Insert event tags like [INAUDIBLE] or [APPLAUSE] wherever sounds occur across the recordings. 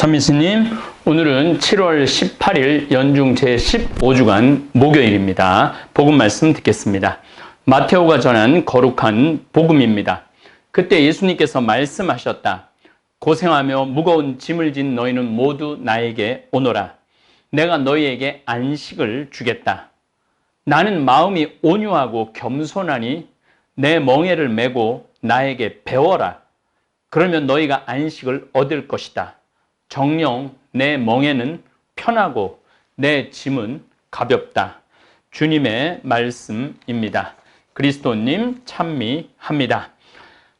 참미스님, 오늘은 7월 18일 연중 제15주간 목요일입니다. 복음 말씀 듣겠습니다. 마테오가 전한 거룩한 복음입니다. 그때 예수님께서 말씀하셨다. 고생하며 무거운 짐을 진 너희는 모두 나에게 오너라. 내가 너희에게 안식을 주겠다. 나는 마음이 온유하고 겸손하니 내 멍에를 메고 나에게 배워라. 그러면 너희가 안식을 얻을 것이다. 정령 내 멍에는 편하고 내 짐은 가볍다. 주님의 말씀입니다. 그리스도님 찬미합니다.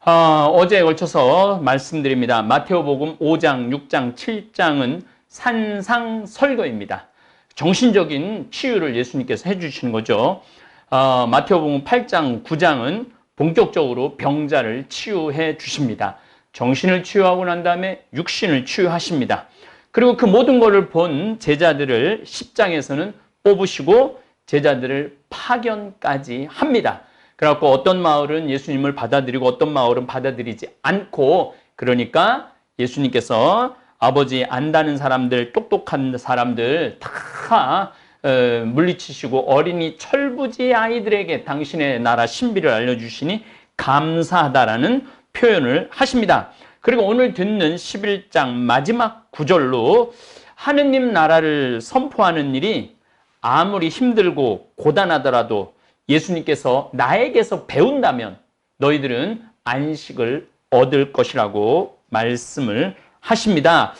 어, 어제에 걸쳐서 말씀드립니다. 마테오복음 5장, 6장, 7장은 산상 설교입니다. 정신적인 치유를 예수님께서 해주시는 거죠. 어, 마테오복음 8장, 9장은 본격적으로 병자를 치유해 주십니다. 정신을 치유하고 난 다음에 육신을 치유하십니다. 그리고 그 모든 것을 본 제자들을 10장에서는 뽑으시고 제자들을 파견까지 합니다. 그래갖고 어떤 마을은 예수님을 받아들이고 어떤 마을은 받아들이지 않고 그러니까 예수님께서 아버지 안다는 사람들, 똑똑한 사람들 다 어, 물리치시고 어린이 철부지 아이들에게 당신의 나라 신비를 알려주시니 감사하다라는 표현을 하십니다. 그리고 오늘 듣는 11장 마지막 구절로 하느님 나라를 선포하는 일이 아무리 힘들고 고단하더라도 예수님께서 나에게서 배운다면 너희들은 안식을 얻을 것이라고 말씀을 하십니다.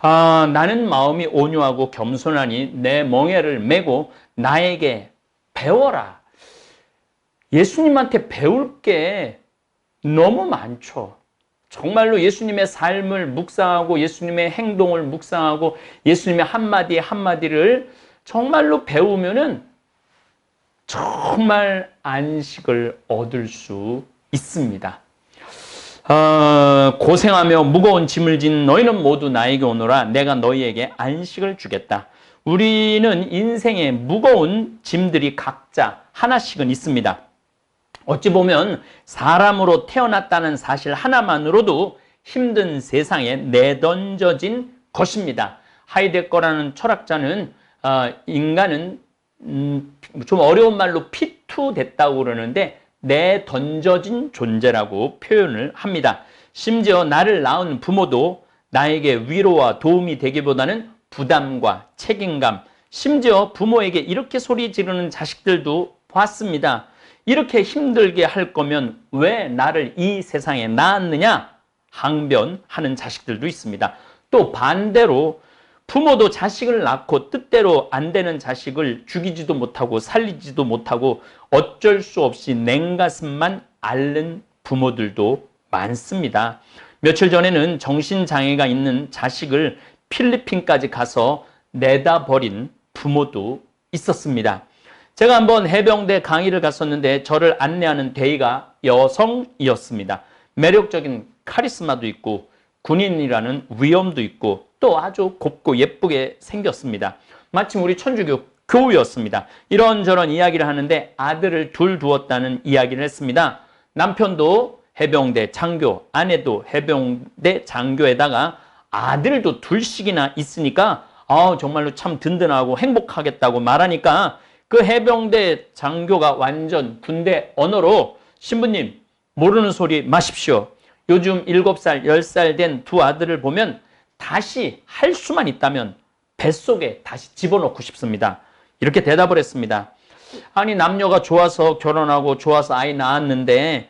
아, 나는 마음이 온유하고 겸손하니 내 멍에를 메고 나에게 배워라. 예수님한테 배울 게 너무 많죠. 정말로 예수님의 삶을 묵상하고 예수님의 행동을 묵상하고 예수님의 한마디 한마디를 정말로 배우면은 정말 안식을 얻을 수 있습니다. 어, 고생하며 무거운 짐을 진 너희는 모두 나에게 오너라. 내가 너희에게 안식을 주겠다. 우리는 인생에 무거운 짐들이 각자 하나씩은 있습니다. 어찌 보면 사람으로 태어났다는 사실 하나만으로도 힘든 세상에 내던져진 것입니다. 하이데거라는 철학자는 어, 인간은 음, 좀 어려운 말로 피투됐다고 그러는데 내던져진 존재라고 표현을 합니다. 심지어 나를 낳은 부모도 나에게 위로와 도움이 되기보다는 부담과 책임감, 심지어 부모에게 이렇게 소리 지르는 자식들도 봤습니다. 이렇게 힘들게 할 거면 왜 나를 이 세상에 낳았느냐? 항변하는 자식들도 있습니다. 또 반대로 부모도 자식을 낳고 뜻대로 안 되는 자식을 죽이지도 못하고 살리지도 못하고 어쩔 수 없이 냉가슴만 앓는 부모들도 많습니다. 며칠 전에는 정신장애가 있는 자식을 필리핀까지 가서 내다 버린 부모도 있었습니다. 제가 한번 해병대 강의를 갔었는데 저를 안내하는 대의가 여성이었습니다. 매력적인 카리스마도 있고 군인이라는 위엄도 있고 또 아주 곱고 예쁘게 생겼습니다. 마침 우리 천주교 교우였습니다. 이런저런 이야기를 하는데 아들을 둘 두었다는 이야기를 했습니다. 남편도 해병대 장교, 아내도 해병대 장교에다가 아들도 둘씩이나 있으니까 아 정말로 참 든든하고 행복하겠다고 말하니까 그 해병대 장교가 완전 군대 언어로 신부님 모르는 소리 마십시오. 요즘 7살, 10살 된 두 아들을 보면 다시 할 수만 있다면 뱃속에 다시 집어넣고 싶습니다. 이렇게 대답을 했습니다. 아니 남녀가 좋아서 결혼하고 좋아서 아이 낳았는데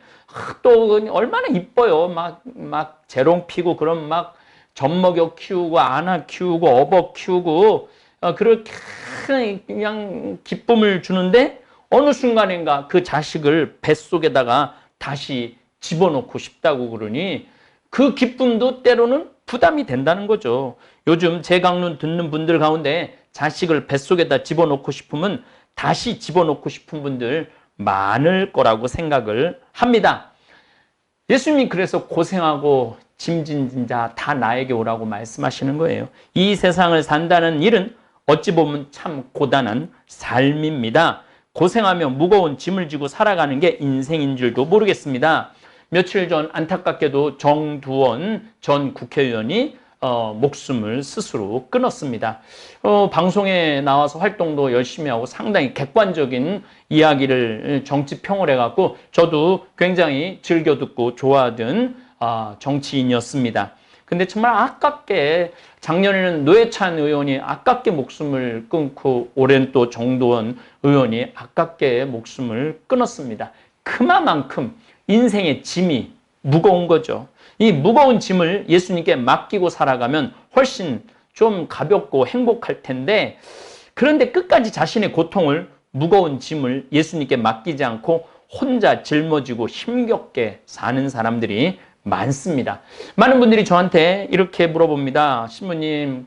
또 얼마나 이뻐요. 막 막 재롱 피고 그럼 막 젖먹여 키우고 안아 키우고 업어 키우고 어, 그렇게 그냥 기쁨을 주는데 어느 순간인가 그 자식을 뱃속에다가 다시 집어넣고 싶다고 그러니 그 기쁨도 때로는 부담이 된다는 거죠. 요즘 제 강론 듣는 분들 가운데 자식을 뱃속에다 집어넣고 싶으면 다시 집어넣고 싶은 분들 많을 거라고 생각을 합니다. 예수님이 그래서 고생하고 짐진 자 다 나에게 오라고 말씀하시는 거예요. 이 세상을 산다는 일은 어찌 보면 참 고단한 삶입니다. 고생하며 무거운 짐을 지고 살아가는 게 인생인 줄도 모르겠습니다. 며칠 전 안타깝게도 정두원 전 국회의원이 어, 목숨을 스스로 끊었습니다. 어, 방송에 나와서 활동도 열심히 하고 상당히 객관적인 이야기를 정치 평을 해갖고 저도 굉장히 즐겨 듣고 좋아하던 아, 정치인이었습니다. 근데 정말 아깝게 작년에는 노회찬 의원이 아깝게 목숨을 끊고 올해는 또 정도원 의원이 아깝게 목숨을 끊었습니다. 그만큼 인생의 짐이 무거운 거죠. 이 무거운 짐을 예수님께 맡기고 살아가면 훨씬 좀 가볍고 행복할 텐데 그런데 끝까지 자신의 고통을 무거운 짐을 예수님께 맡기지 않고 혼자 짊어지고 힘겹게 사는 사람들이 많습니다. 많은 분들이 저한테 이렇게 물어봅니다. 신부님,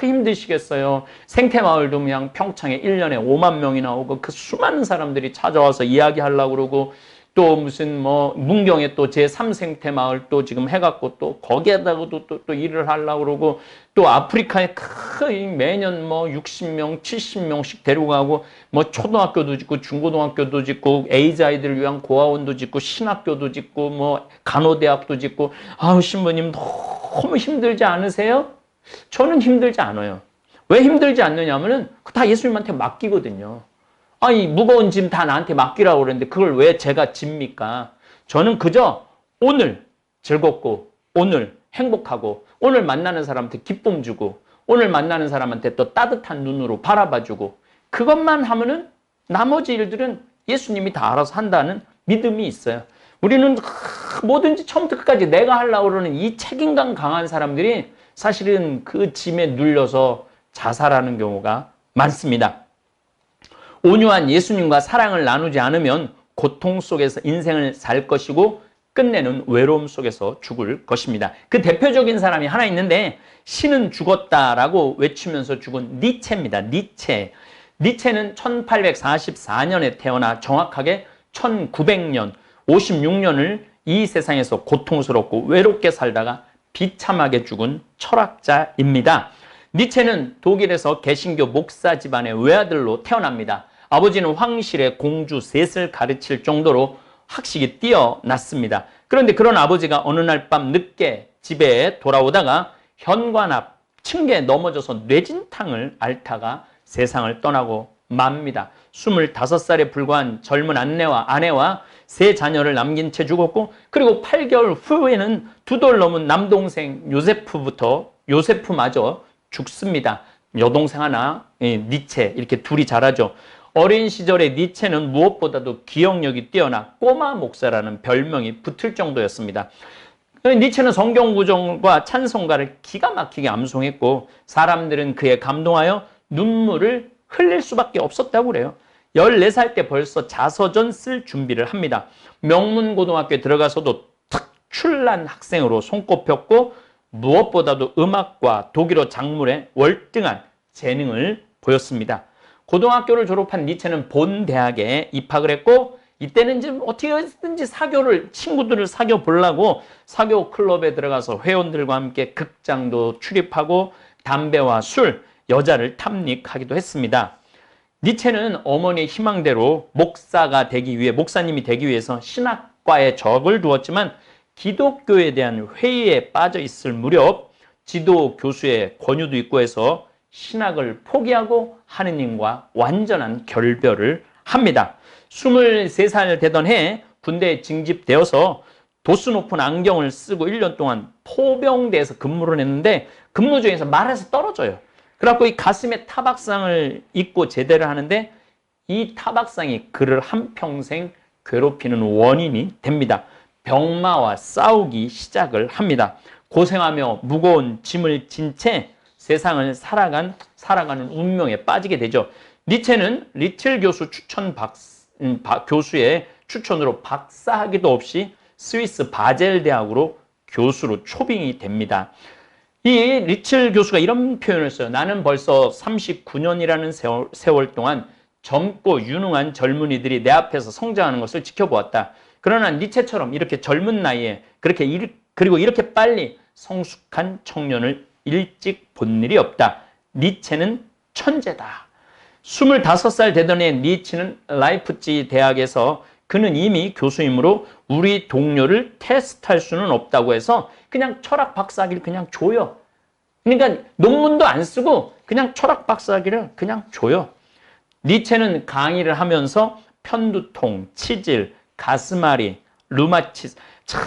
힘드시겠어요. 생태마을도 그냥 평창에 1년에 5만 명이 나 오고 그 수많은 사람들이 찾아와서 이야기하려고 그러고 또 무슨 뭐 문경에 또 제3생태 마을 또 지금 해갖고 또 거기에다가도 또, 또 일을 하려고 그러고 또 아프리카에 크 매년 뭐 60명, 70명씩 데려가고 뭐 초등학교도 짓고 중고등학교도 짓고 에이즈 아이들을 위한 고아원도 짓고 신학교도 짓고 뭐 간호대학도 짓고 아우 신부님 너무 힘들지 않으세요? 저는 힘들지 않아요. 왜 힘들지 않느냐면은 다 예수님한테 맡기거든요. 아니 무거운 짐 다 나한테 맡기라고 그러는데 그걸 왜 제가 집니까? 저는 그저 오늘 즐겁고 오늘 행복하고 오늘 만나는 사람한테 기쁨 주고 오늘 만나는 사람한테 또 따뜻한 눈으로 바라봐주고 그것만 하면은 나머지 일들은 예수님이 다 알아서 한다는 믿음이 있어요. 우리는 뭐든지 처음부터 끝까지 내가 하려고 그러는 이 책임감 강한 사람들이 사실은 그 짐에 눌려서 자살하는 경우가 많습니다. 온유한 예수님과 사랑을 나누지 않으면 고통 속에서 인생을 살 것이고 끝내는 외로움 속에서 죽을 것입니다. 그 대표적인 사람이 하나 있는데 신은 죽었다라고 외치면서 죽은 니체입니다. 니체. 니체는 1844년에 태어나 정확하게 1900년, 56년을 이 세상에서 고통스럽고 외롭게 살다가 비참하게 죽은 철학자입니다. 니체는 독일에서 개신교 목사 집안의 외아들로 태어납니다. 아버지는 황실의 공주 셋을 가르칠 정도로 학식이 뛰어났습니다. 그런데 그런 아버지가 어느 날 밤 늦게 집에 돌아오다가 현관 앞 층계에 넘어져서 뇌진탕을 앓다가 세상을 떠나고 맙니다. 25살에 불과한 젊은 아내와 아내와 세 자녀를 남긴 채 죽었고 그리고 8개월 후에는 두 돌 넘은 남동생 요세프부터 요세프마저 죽습니다. 여동생 하나, 예, 니체 이렇게 둘이 자라죠. 어린 시절에 니체는 무엇보다도 기억력이 뛰어나 꼬마 목사라는 별명이 붙을 정도였습니다. 니체는 성경 구정과 찬송가를 기가 막히게 암송했고 사람들은 그에 감동하여 눈물을 흘릴 수밖에 없었다고 그래요. 14살 때 벌써 자서전 쓸 준비를 합니다. 명문고등학교에 들어가서도 특출난 학생으로 손꼽혔고 무엇보다도 음악과 독일어 작물에 월등한 재능을 보였습니다. 고등학교를 졸업한 니체는 본 대학에 입학을 했고 이때는 이제 어떻게든지 사교를 친구들을 사귀어 보려고 사교 클럽에 들어가서 회원들과 함께 극장도 출입하고 담배와 술, 여자를 탐닉하기도 했습니다. 니체는 어머니의 희망대로 목사가 되기 위해 목사님이 되기 위해서 신학과에 적을 두었지만 기독교에 대한 회의에 빠져 있을 무렵 지도 교수의 권유도 있고 해서 신학을 포기하고 하느님과 완전한 결별을 합니다. 23살 되던 해 군대에 징집되어서 도수 높은 안경을 쓰고 1년 동안 포병대에서 근무를 했는데 근무 중에서 말에서 떨어져요. 그래갖고 이 가슴에 타박상을 입고 제대를 하는데 이 타박상이 그를 한평생 괴롭히는 원인이 됩니다. 병마와 싸우기 시작을 합니다. 고생하며 무거운 짐을 진채 세상을 살아간 살아가는 운명에 빠지게 되죠. 니체는 리틀 교수 추천 박, 음, 바, 교수의 추천으로 박사학위도 없이 스위스 바젤 대학으로 교수로 초빙이 됩니다. 이 리틀 교수가 이런 표현을 써요. 나는 벌써 39년이라는 세월, 세월 동안 젊고 유능한 젊은이들이 내 앞에서 성장하는 것을 지켜보았다. 그러나 니체처럼 이렇게 젊은 나이에 그렇게 일, 그리고 이렇게 빨리 성숙한 청년을 일찍 본 일이 없다. 니체는 천재다. 25살 되던 해 니체는 라이프치 대학에서 그는 이미 교수이므로 우리 동료를 테스트할 수는 없다고 해서 그냥 철학 박사학위를 그냥 줘요. 그러니까 논문도 안 쓰고 그냥 철학 박사학위를 그냥 줘요. 니체는 강의를 하면서 편두통, 치질, 가슴앓이, 루마티스, 참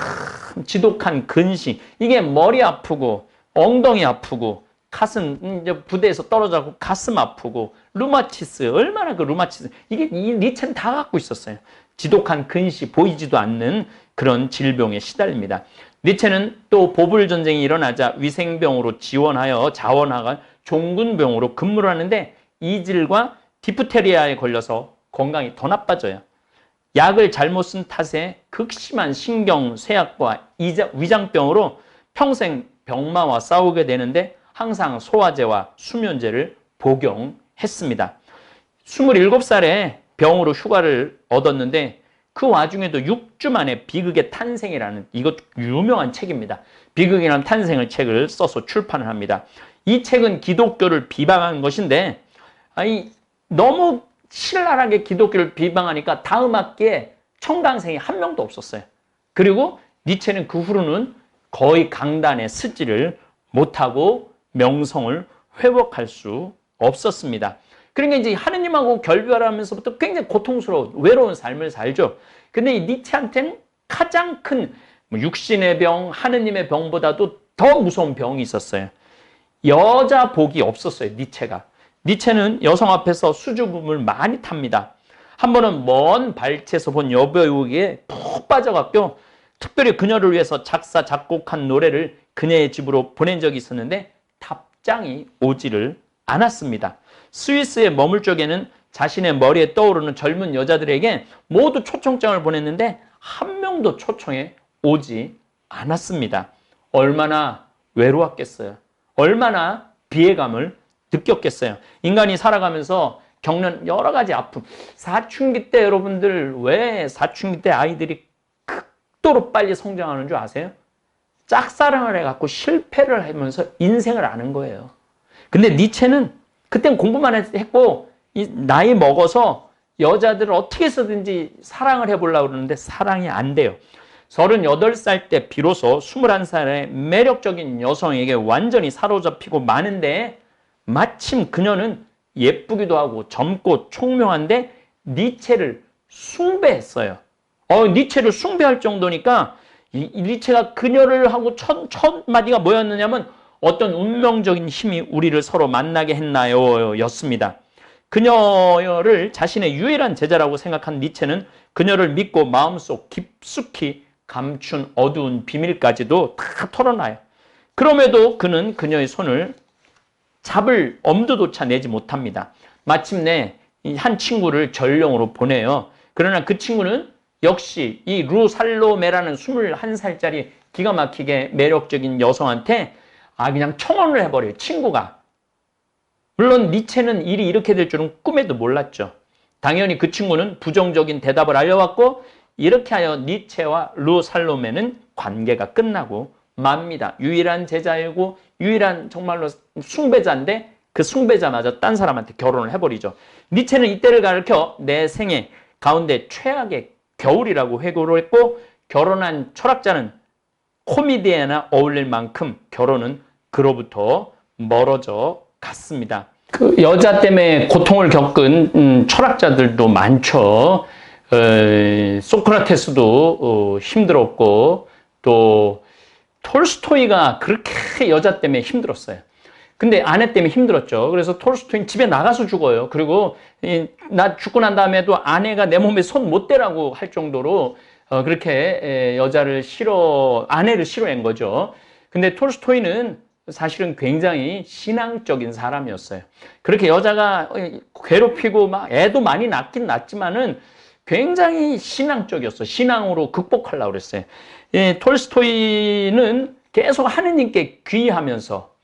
지독한 근심, 이게 머리 아프고 엉덩이 아프고 가슴 음, 이제 부대에서 떨어져고 가슴 아프고 루마티스 얼마나 그 루마티스 이게 이 니체는 다 갖고 있었어요. 지독한 근시 보이지도 않는 그런 질병에 시달립니다. 니체는 또 보불 전쟁이 일어나자 위생병으로 지원하여 자원하가 종군병으로 근무를 하는데 이질과 디프테리아에 걸려서 건강이 더 나빠져요. 약을 잘못 쓴 탓에 극심한 신경 쇠약과 위장병으로 평생 병마와 싸우게 되는데 항상 소화제와 수면제를 복용했습니다. 27살에 병으로 휴가를 얻었는데 그 와중에도 6주 만에 비극의 탄생이라는 이것 유명한 책입니다. 비극이라는 탄생을 책을 써서 출판을 합니다. 이 책은 기독교를 비방한 것인데 아니 너무 신랄하게 기독교를 비방하니까 다음 학기에 청강생이 한 명도 없었어요. 그리고 니체는 그 후로는 거의 강단에 쓰지를 못하고 명성을 회복할 수 없었습니다. 그러니까 이제 하느님하고 결별하면서부터 굉장히 고통스러운 외로운 삶을 살죠. 근데 이 니체한테는 가장 큰뭐 육신의 병, 하느님의 병보다도 더 무서운 병이 있었어요. 여자 복이 없었어요. 니체가. 니체는 여성 앞에서 수줍음을 많이 탑니다. 한 번은 먼 발치에서 본 여배우에게 푹 빠져갖고 특별히 그녀를 위해서 작사 작곡한 노래를 그녀의 집으로 보낸 적이 있었는데 답장이 오지를 않았습니다. 스위스에 머물 적에는 자신의 머리에 떠오르는 젊은 여자들에게 모두 초청장을 보냈는데 한 명도 초청에 오지 않았습니다. 얼마나 외로웠겠어요. 얼마나 비애감을 느꼈겠어요. 인간이 살아가면서 겪는 여러 가지 아픔. 사춘기 때 여러분들 왜 사춘기 때 아이들이 극도로 빨리 성장하는 줄 아세요? 짝사랑을 해갖고 실패를 하면서 인생을 아는 거예요. 근데 니체는 그땐 공부만 했고 나이 먹어서 여자들을 어떻게 해서든지 사랑을 해보려고 그러는데 사랑이 안 돼요. 38살 때 비로소 21살의 매력적인 여성에게 완전히 사로잡히고 마는데 마침 그녀는 예쁘기도 하고 젊고 총명한데 니체를 숭배했어요. 어, 니체를 숭배할 정도니까 이, 니체가 그녀를 하고 첫, 첫 마디가 뭐였느냐면 어떤 운명적인 힘이 우리를 서로 만나게 했나요? 였습니다. 그녀를 자신의 유일한 제자라고 생각한 니체는 그녀를 믿고 마음속 깊숙이 감춘 어두운 비밀까지도 다 털어놔요. 그럼에도 그는 그녀의 손을 잡을 엄두조차 내지 못합니다. 마침내 한 친구를 전령으로 보내요. 그러나 그 친구는 역시 이 루살로메라는 21살짜리 기가 막히게 매력적인 여성한테 아 그냥 청혼을 해버려요. 친구가. 물론 니체는 일이 이렇게 될 줄은 꿈에도 몰랐죠. 당연히 그 친구는 부정적인 대답을 알려왔고 이렇게 하여 니체와 루살로메는 관계가 끝나고 맙니다. 유일한 제자이고 유일한 정말로 숭배자인데 그 숭배자마저 딴 사람한테 결혼을 해버리죠. 니체는 이때를 가르켜 내 생애 가운데 최악의 겨울이라고 회고를 했고 결혼한 철학자는 코미디에나 어울릴 만큼 결혼은 그로부터 멀어져 갔습니다. 그 여자 때문에 고통을 겪은 음, 철학자들도 많죠. 어, 소크라테스도 어, 힘들었고 또 톨스토이가 그렇게 여자 때문에 힘들었어요. 근데 아내 때문에 힘들었죠. 그래서 톨스토이는 집에 나가서 죽어요. 그리고 이, 나 죽고 난 다음에도 아내가 내 몸에 손 못 대라고 할 정도로 어, 그렇게 에, 여자를 싫어 아내를 싫어한 거죠. 근데 톨스토이는 사실은 굉장히 신앙적인 사람이었어요. 그렇게 여자가 괴롭히고 막 애도 많이 낳긴 낳지만은 굉장히 신앙적이었어. 신앙으로 극복하려고 그랬어요. 예, 톨스토이는 계속 하느님께 귀하면서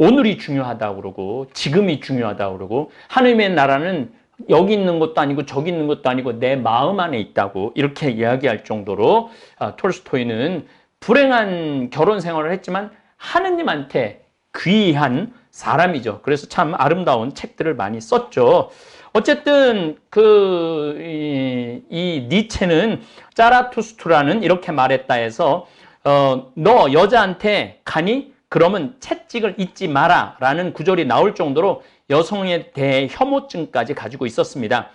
오늘이 중요하다고 그러고 지금이 중요하다고 그러고 하느님의 나라는 여기 있는 것도 아니고 저기 있는 것도 아니고 내 마음 안에 있다고 이렇게 이야기할 정도로 아, 톨스토이는 불행한 결혼 생활을 했지만 하느님한테 귀한 사람이죠. 그래서 참 아름다운 책들을 많이 썼죠. 어쨌든 그, 이, 이 니체는 짜라투스트라는 이렇게 말했다 해서, 어, 너 여자한테 가니? 그러면 채찍을 잊지 마라 라는 구절이 나올 정도로 여성에 대해 혐오증까지 가지고 있었습니다.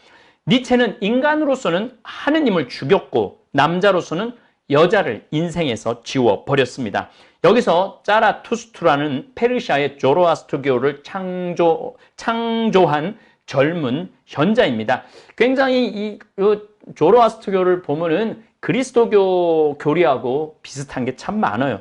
니체는 인간으로서는 하느님을 죽였고 남자로서는 여자를 인생에서 지워버렸습니다. 여기서 짜라투스트라는 페르시아의 조로아스트교를 창조, 창조한 젊은 현자입니다. 굉장히 이, 이 조로아스트교를 보면은 그리스도교 교리하고 비슷한 게 참 많아요.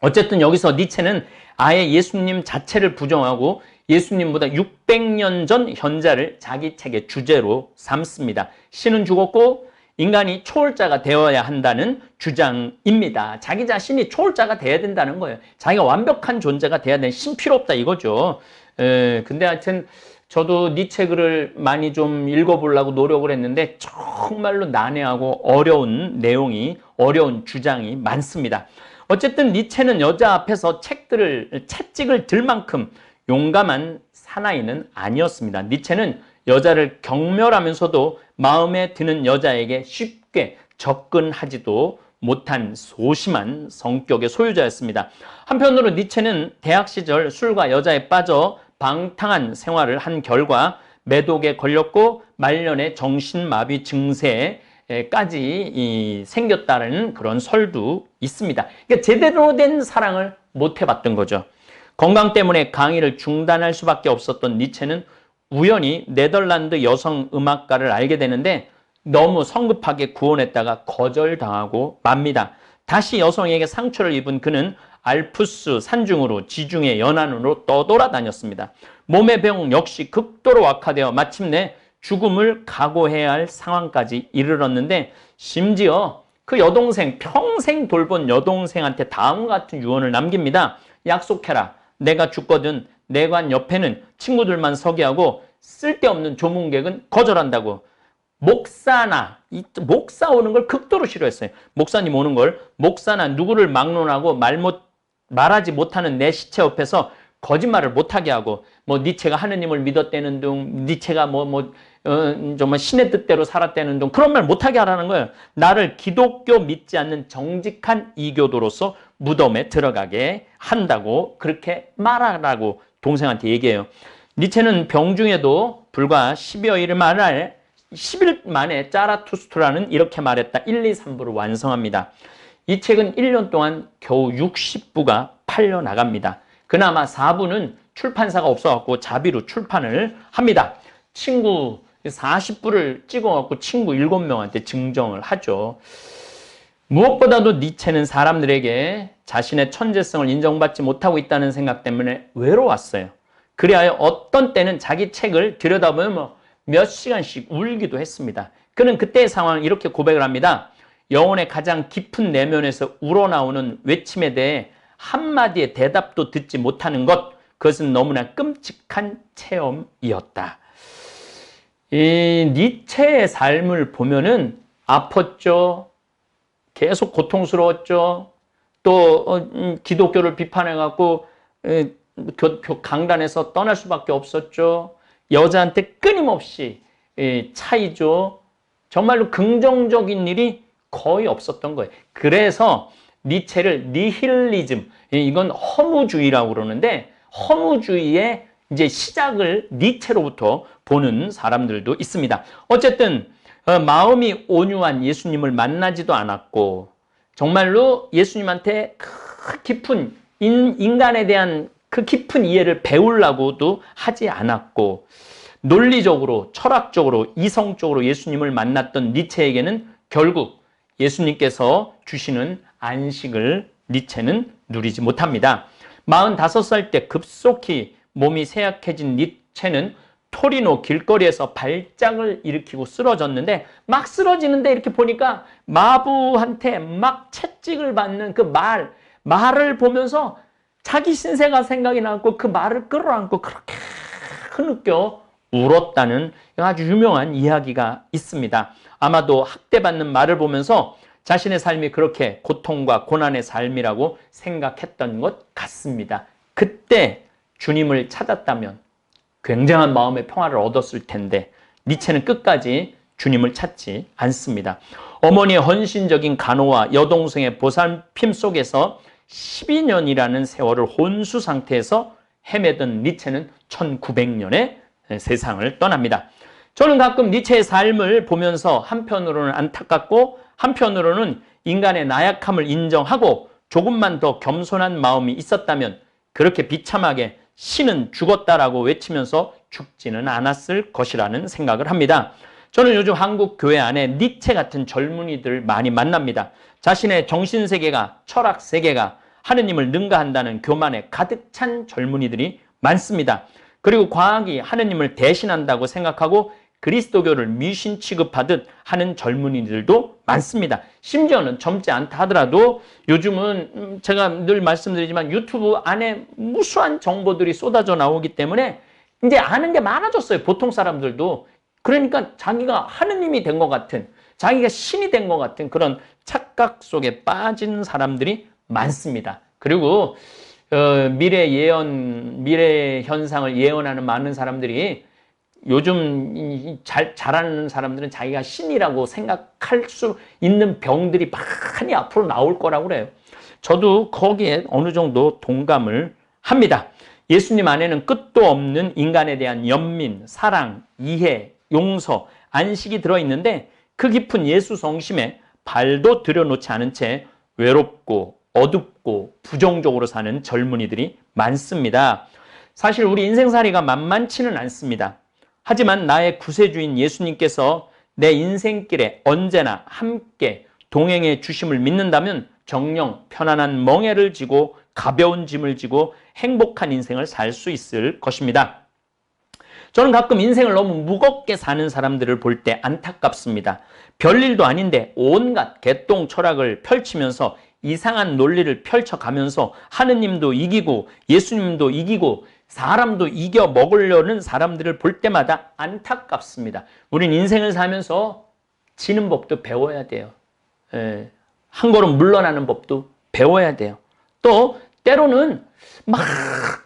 어쨌든 여기서 니체는 아예 예수님 자체를 부정하고 예수님보다 600년 전 현자를 자기 책의 주제로 삼습니다. 신은 죽었고 인간이 초월자가 되어야 한다는 주장입니다. 자기 자신이 초월자가 되어야 된다는 거예요. 자기가 완벽한 존재가 되어야 되는 신 필요 없다 이거죠. 에, 근데 하여튼 저도 니체 글을 많이 좀 읽어보려고 노력을 했는데 정말로 난해하고 어려운 내용이 어려운 주장이 많습니다. 어쨌든 니체는 여자 앞에서 책들을 채찍을 들 만큼 용감한 사나이는 아니었습니다. 니체는 여자를 경멸하면서도 마음에 드는 여자에게 쉽게 접근하지도 못한 소심한 성격의 소유자였습니다. 한편으로 니체는 대학 시절 술과 여자에 빠져 방탕한 생활을 한 결과 매독에 걸렸고 말년에 정신마비 증세 까지 생겼다는 그런 설도 있습니다. 그러니까 제대로 된 사랑을 못 해봤던 거죠. 건강 때문에 강의를 중단할 수밖에 없었던 니체는 우연히 네덜란드 여성 음악가를 알게 되는데 너무 성급하게 구원했다가 거절당하고 맙니다. 다시 여성에게 상처를 입은 그는 알프스 산중으로 지중해 연안으로 떠돌아다녔습니다. 몸의 병 역시 극도로 악화되어 마침내 죽음을 각오해야 할 상황까지 이르렀는데 심지어 그 여동생 평생 돌본 여동생한테 다음과 같은 유언을 남깁니다. 약속해라. 내가 죽거든 내관 옆에는 친구들만 서게 하고 쓸데없는 조문객은 거절한다고. 목사나 이 목사 오는 걸 극도로 싫어했어요. 목사님 오는 걸 목사나 누구를 막론하고 말 못 말하지 못하는 내 시체 옆에서 거짓말을 못하게 하고 뭐 니체가 하느님을 믿었다는 둥 니체가 뭐뭐 뭐, 어, 정말 신의 뜻대로 살았다는 둥 그런 말 못하게 하라는 거예요. 나를 기독교 믿지 않는 정직한 이교도로서 무덤에 들어가게 한다고 그렇게 말하라고 동생한테 얘기해요. 니체는 병 중에도 불과 10여일 만에 10일 만에 짜라투스트라는 이렇게 말했다. 1, 2, 3부를 완성합니다. 이 책은 1년 동안 겨우 60부가 팔려 나갑니다. 그나마 4부는 출판사가 없어갖고 자비로 출판을 합니다. 친구 40부를 찍어갖고 친구 7명한테 증정을 하죠. 무엇보다도 니체는 사람들에게 자신의 천재성을 인정받지 못하고 있다는 생각 때문에 외로웠어요. 그리하여 어떤 때는 자기 책을 들여다보면 뭐 몇 시간씩 울기도 했습니다. 그는 그때의 상황을 이렇게 고백을 합니다. 영혼의 가장 깊은 내면에서 우러나오는 외침에 대해 한마디의 대답도 듣지 못하는 것, 그것은 너무나 끔찍한 체험이었다. 이 니체의 삶을 보면은 아팠죠. 계속 고통스러웠죠. 또 어, 음, 기독교를 비판해 갖고 강단에서 떠날 수밖에 없었죠. 여자한테 끊임없이 차이죠. 정말로 긍정적인 일이 거의 없었던 거예요. 그래서 니체를 니힐리즘, 이건 허무주의라고 그러는데 허무주의의 이제 시작을 니체로부터 보는 사람들도 있습니다. 어쨌든 어, 마음이 온유한 예수님을 만나지도 않았고 정말로 예수님한테 그 깊은 인 간에 대한 그 깊은 이해를 배우려고도 하지 않았고 논리적으로 철학적으로 이성적으로 예수님을 만났던 니체에게는 결국 예수님께서 주시는 안식을 니체는 누리지 못합니다. 45살 때 급속히 몸이 쇠약해진 니체는 토리노 길거리에서 발작을 일으키고 쓰러졌는데 막 쓰러지는데 이렇게 보니까 마부한테 막 채찍을 받는 그 말, 말을 보면서 자기 신세가 생각이 나고 그 말을 끌어안고 그렇게 흐느껴 울었다는 아주 유명한 이야기가 있습니다. 아마도 학대받는 말을 보면서 자신의 삶이 그렇게 고통과 고난의 삶이라고 생각했던 것 같습니다. 그때 주님을 찾았다면 굉장한 마음의 평화를 얻었을 텐데 니체는 끝까지 주님을 찾지 않습니다. 어머니의 헌신적인 간호와 여동생의 보살핌 속에서 12년이라는 세월을 혼수 상태에서 헤매던 니체는 1900년에 세상을 떠납니다. 저는 가끔 니체의 삶을 보면서 한편으로는 안타깝고 한편으로는 인간의 나약함을 인정하고 조금만 더 겸손한 마음이 있었다면 그렇게 비참하게 신은 죽었다라고 외치면서 죽지는 않았을 것이라는 생각을 합니다. 저는 요즘 한국 교회 안에 니체 같은 젊은이들 많이 만납니다. 자신의 정신 세계가 철학 세계가 하느님을 능가한다는 교만에 가득 찬 젊은이들이 많습니다. 그리고 과학이 하느님을 대신한다고 생각하고 그리스도교를 미신 취급하듯 하는 젊은이들도 많습니다. 심지어는 젊지 않다 하더라도 요즘은 음, 제가 늘 말씀드리지만 유튜브 안에 무수한 정보들이 쏟아져 나오기 때문에 이제 아는 게 많아졌어요. 보통 사람들도. 그러니까 자기가 하느님이 된 것 같은, 자기가 신이 된 것 같은 그런 착각 속에 빠진 사람들이 많습니다. 그리고 어, 미래 예언, 미래 현상을 예언하는 많은 사람들이 요즘 잘, 잘하는 사람들은 자기가 신이라고 생각할 수 있는 병들이 많이 앞으로 나올 거라고 그래요. 저도 거기에 어느 정도 동감을 합니다. 예수님 안에는 끝도 없는 인간에 대한 연민, 사랑, 이해, 용서, 안식이 들어있는데 그 깊은 예수 성심에 발도 들여놓지 않은 채 외롭고 어둡고 부정적으로 사는 젊은이들이 많습니다. 사실 우리 인생살이가 만만치는 않습니다. 하지만 나의 구세주인 예수님께서 내 인생길에 언제나 함께 동행해 주심을 믿는다면 정령 편안한 멍해를 지고 가벼운 짐을 지고 행복한 인생을 살 수 있을 것입니다. 저는 가끔 인생을 너무 무겁게 사는 사람들을 볼 때 안타깝습니다. 별일도 아닌데 온갖 개똥 철학을 펼치면서 이상한 논리를 펼쳐가면서 하느님도 이기고 예수님도 이기고 사람도 이겨 먹으려는 사람들을 볼 때마다 안타깝습니다. 우린 인생을 살면서 지는 법도 배워야 돼요. 예, 한 걸음 물러나는 법도 배워야 돼요. 또 때로는 막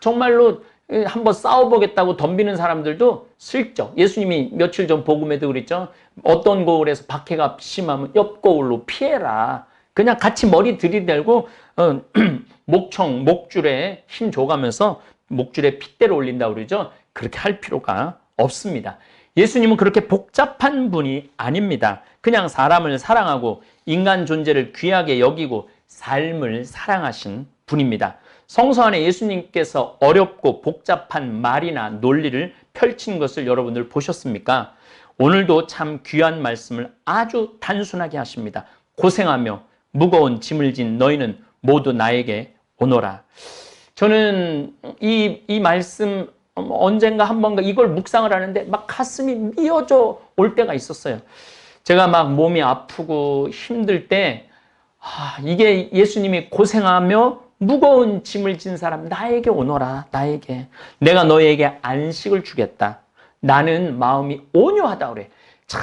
정말로 한번 싸워보겠다고 덤비는 사람들도 슬쩍 예수님이 며칠 전 복음에도 그랬죠. 어떤 거울에서 박해가 심하면 옆 거울로 피해라. 그냥 같이 머리 들이대고 어, [CLEARS THROAT] 목청, 목줄에 힘 줘가면서 목줄에 핏대를 올린다 그러죠. 그렇게 할 필요가 없습니다. 예수님은 그렇게 복잡한 분이 아닙니다. 그냥 사람을 사랑하고 인간 존재를 귀하게 여기고 삶을 사랑하신 분입니다. 성서 안에 예수님께서 어렵고 복잡한 말이나 논리를 펼친 것을 여러분들 보셨습니까? 오늘도 참 귀한 말씀을 아주 단순하게 하십니다. 고생하며 무거운 짐을 진 너희는 모두 나에게 오너라. 저는 이, 이 말씀 언젠가 한 번가 이걸 묵상을 하는데 막 가슴이 미어져 올 때가 있었어요. 제가 막 몸이 아프고 힘들 때, 아, 이게 예수님이 고생하며 무거운 짐을 진 사람, 나에게 오너라, 나에게. 내가 너에게 안식을 주겠다. 나는 마음이 온유하다 그래. 참,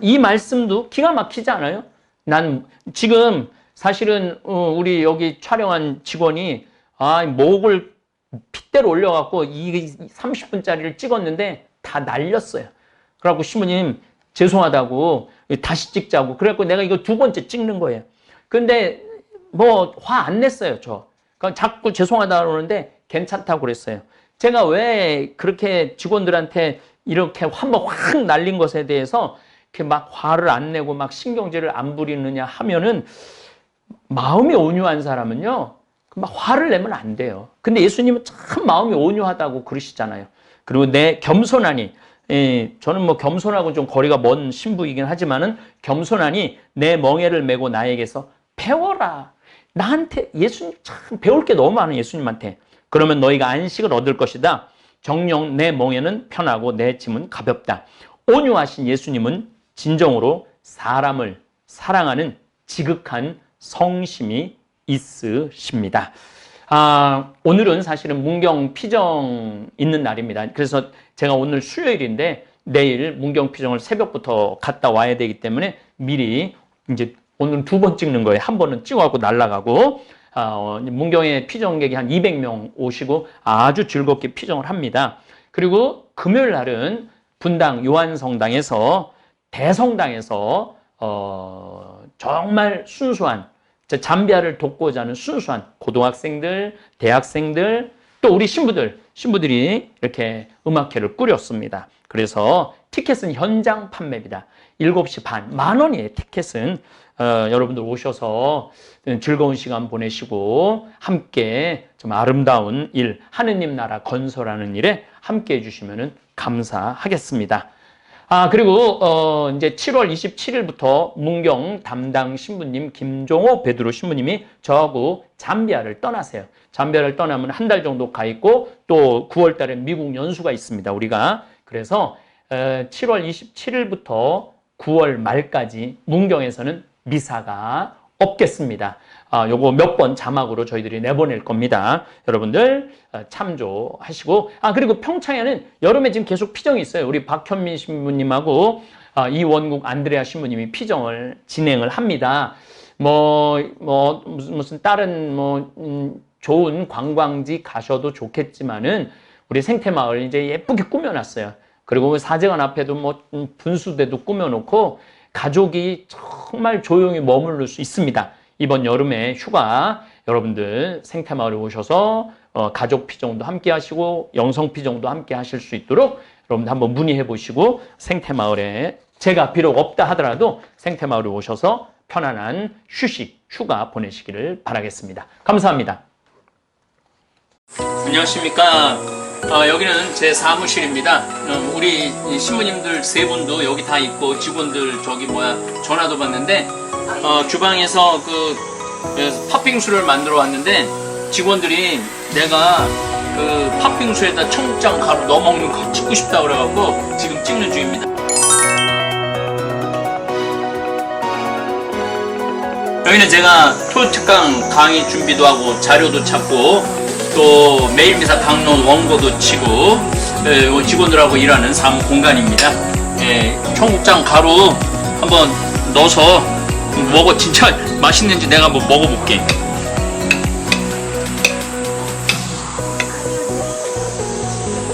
이 말씀도 기가 막히지 않아요? 난 지금 사실은 어, 우리 여기 촬영한 직원이 아, 목을 핏대로 올려갖고 이 30분짜리를 찍었는데 다 날렸어요. 그래갖고 신부님 죄송하다고 다시 찍자고. 그래갖고 내가 이거 두 번째 찍는 거예요. 근데 뭐 화 안 냈어요, 저. 그러니까 자꾸 죄송하다 그러는데 괜찮다고 그랬어요. 제가 왜 그렇게 직원들한테 이렇게 한번 확 날린 것에 대해서 이렇게 막 화를 안 내고 막 신경질을 안 부리느냐 하면은 마음이 온유한 사람은요, 막 화를 내면 안 돼요. 근데 예수님은 참 마음이 온유하다고 그러시잖아요. 그리고 내 겸손하니, 예, 저는 뭐 겸손하고 좀 거리가 먼 신부이긴 하지만은 겸손하니 내 멍에를 메고 나에게서 배워라. 나한테 예수님 참 배울 게 너무 많아 예수님한테. 그러면 너희가 안식을 얻을 것이다. 정령 내 멍에는 편하고 내 짐은 가볍다. 온유하신 예수님은 진정으로 사람을 사랑하는 지극한 성심이 있으십니다. 아, 오늘은 사실은 문경 피정 있는 날입니다. 그래서 제가 오늘 수요일인데 내일 문경 피정을 새벽부터 갔다 와야 되기 때문에 미리 이제 오늘 두 번 찍는 거예요. 한 번은 찍어갖고 날라가고 어, 문경에 피정객이 한 200명 오시고 아주 즐겁게 피정을 합니다. 그리고 금요일 날은 분당 요한성당에서 대성당에서 어, 정말 순수한 저 잠비아를 돕고자 하는 순수한 고등학생들, 대학생들, 또 우리 신부들, 신부들이 이렇게 음악회를 꾸렸습니다. 그래서 티켓은 현장 판매입니다. 7시 반, 만 원이에요, 티켓은. 어, 여러분들 오셔서 즐거운 시간 보내시고 함께 좀 아름다운 일, 하느님 나라 건설하는 일에 함께 해주시면 감사하겠습니다. 아, 그리고, 어, 이제 7월 27일부터 문경 담당 신부님 김종호 베드로 신부님이 저하고 잠비아를 떠나세요. 잠비아를 떠나면 한 달 정도 가 있고 또 9월 달에 미국 연수가 있습니다. 우리가. 그래서, 어, 7월 27일부터 9월 말까지 문경에서는 미사가 없겠습니다. 아, 요거 몇 번 자막으로 저희들이 내보낼 겁니다. 여러분들 어, 참조하시고 아 그리고 평창에는 여름에 지금 계속 피정이 있어요. 우리 박현민 신부님하고 아, 이원국 안드레아 신부님이 피정을 진행을 합니다. 뭐 뭐 무슨 다른 뭐 음, 좋은 관광지 가셔도 좋겠지만은 우리 생태마을 이제 예쁘게 꾸며놨어요. 그리고 사제관 앞에도 뭐 음, 분수대도 꾸며놓고 가족이 정말 조용히 머무를 수 있습니다. 이번 여름에 휴가 여러분들 생태마을에 오셔서 어, 가족 피정도 함께 하시고 영성 피정도 함께 하실 수 있도록 여러분들 한번 문의해 보시고 생태마을에 제가 비록 없다 하더라도 생태마을에 오셔서 편안한 휴식, 휴가 보내시기를 바라겠습니다. 감사합니다. 안녕하십니까. 어, 여기는 제 사무실입니다. 어, 우리 이 신부님들 세 분도 여기 다 있고 직원들 저기 뭐야 전화도 받는데 어, 주방에서 그, 그 팥빙수를 만들어 왔는데 직원들이 내가 그 팥빙수에다 청국장 가루 넣어 먹는 거 찍고 싶다 그래갖고 지금 찍는 중입니다. 여기는 제가 토요특강 강의 준비도 하고 자료도 찾고 또 매일미사 강론 원고도 치고 예, 요 직원들하고 일하는 사무 공간입니다. 예, 청국장 가루 한번 넣어서 먹어 진짜 맛있는지 내가 한번 먹어볼게.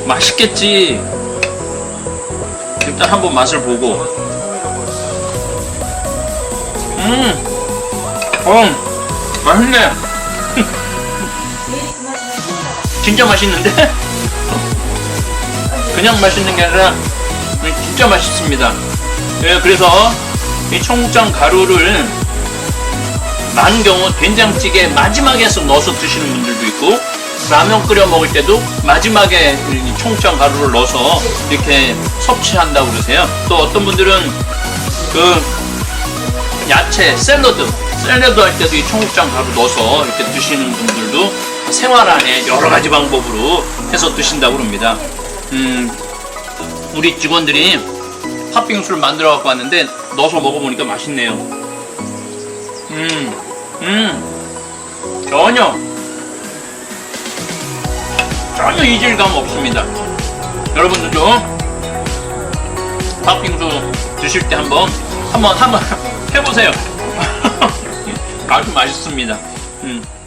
맛있겠지. 일단 한번 맛을 보고. 음, 어, 맛있네. 진짜 맛있는데? [LAUGHS] 그냥 맛있는 게 아니라 진짜 맛있습니다. 예, 그래서 이 청국장 가루를 많은 경우 된장찌개 마지막에서 넣어서 드시는 분들도 있고 라면 끓여 먹을 때도 마지막에 이 청국장 가루를 넣어서 이렇게 섭취한다고 그러세요. 또 어떤 분들은 그 야채 샐러드 샐러드 할 때도 이 청국장 가루 넣어서 이렇게 드시는 분들도 생활 안에 여러 가지 방법으로 해서 드신다고 합니다. 음, 우리 직원들이 팥빙수를 만들어 갖고 왔는데 넣어서 먹어보니까 맛있네요. 음, 음, 전혀 전혀 이질감 없습니다. 여러분들도 팥빙수 드실 때 한번 한번 한번 [LAUGHS] 해보세요. [LAUGHS] 아주 맛있습니다. 음.